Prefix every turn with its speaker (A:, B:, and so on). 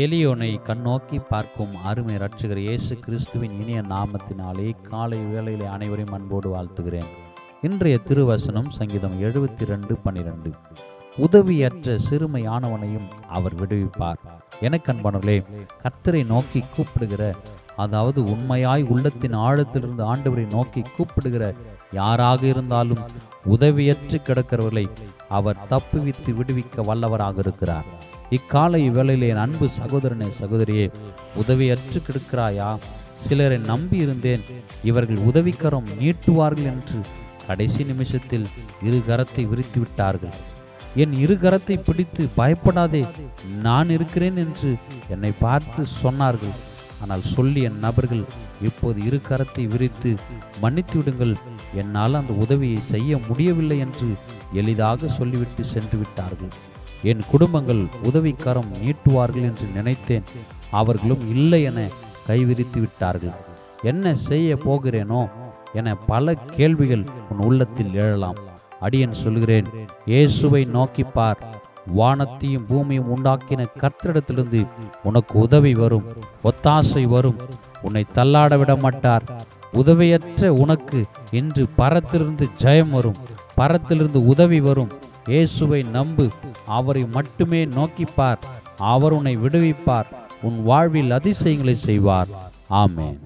A: எலியோனை கண்ணோக்கி பார்க்கும் அருமை ரட்சகர் இயேசு கிறிஸ்துவின் இனிய நாமத்தினாலே காலை வேளையிலே அனைவரையும் அன்போடு வாழ்த்துகிறேன். இன்றைய திருவசனம் சங்கீதம் எழுபத்தி ரெண்டு பன்னிரெண்டு. உதவியற்ற சிறுமையானவனையும் அவர் விடுவிப்பார். எனக்கு கர்த்தரை நோக்கி கூப்பிடுகிற அதாவது உண்மையாய் உள்ளத்தின் ஆழத்திலிருந்து ஆண்டவரை நோக்கி கூப்பிடுகிற யாராக இருந்தாலும் உதவியற்று கிடக்கிறவர்களை அவர் தப்புவித்து விடுவிக்க வல்லவராக இருக்கிறார். இக்காலை வேளையிலே என் அன்பு சகோதரனே சகோதரியே உதவியற்று கிடக்கிறாயா? சிலரை நம்பி இருந்தேன். இவர்கள் உதவிக்கரம் நீட்டுவார்கள் என்று கடைசி நிமிஷத்தில் இரு கரத்தை விரித்து விட்டார்கள். என் இரு கரத்தை பிடித்து பயப்படாதே நான் இருக்கிறேன் என்று என்னை பார்த்து சொன்னார்கள். ஆனால் சொல்லிய நபர்கள் இப்போது இரு கரத்தை விரித்து மன்னித்து விடுங்கள் என்னால் அந்த உதவியை செய்ய முடியவில்லை என்று எளிதாக சொல்லிவிட்டு சென்று விட்டார்கள். என் குடும்பங்கள் உதவிக்கரம் நீட்டுவார்கள் என்று நினைத்தேன். அவர்களும் இல்லை என கைவிரித்து விட்டார்கள். என்ன செய்ய போகிறேனோ? என பல கேள்விகள் உன் உள்ளத்தில் எழலாம். அடியன் சொல்கிறேன் இயேசுவை நோக்கிப் பார். வானத்தையும் பூமியும் உண்டாக்கின கர்த்தரிடத்திலிருந்து உனக்கு உதவி வரும் ஒத்தாசை வரும். உன்னை தள்ளாட விட மாட்டார். உதவியற்ற உனக்கு இன்று பரத்திலிருந்து ஜெயம் வரும் பரத்திலிருந்து உதவி வரும். இயேசுவை நம்பு அவரை மட்டுமே நோக்கிப்பார். அவர் உன்னை விடுவிப்பார். உன் வாழ்வில் அதிசயங்களை செய்வார். ஆமேன்.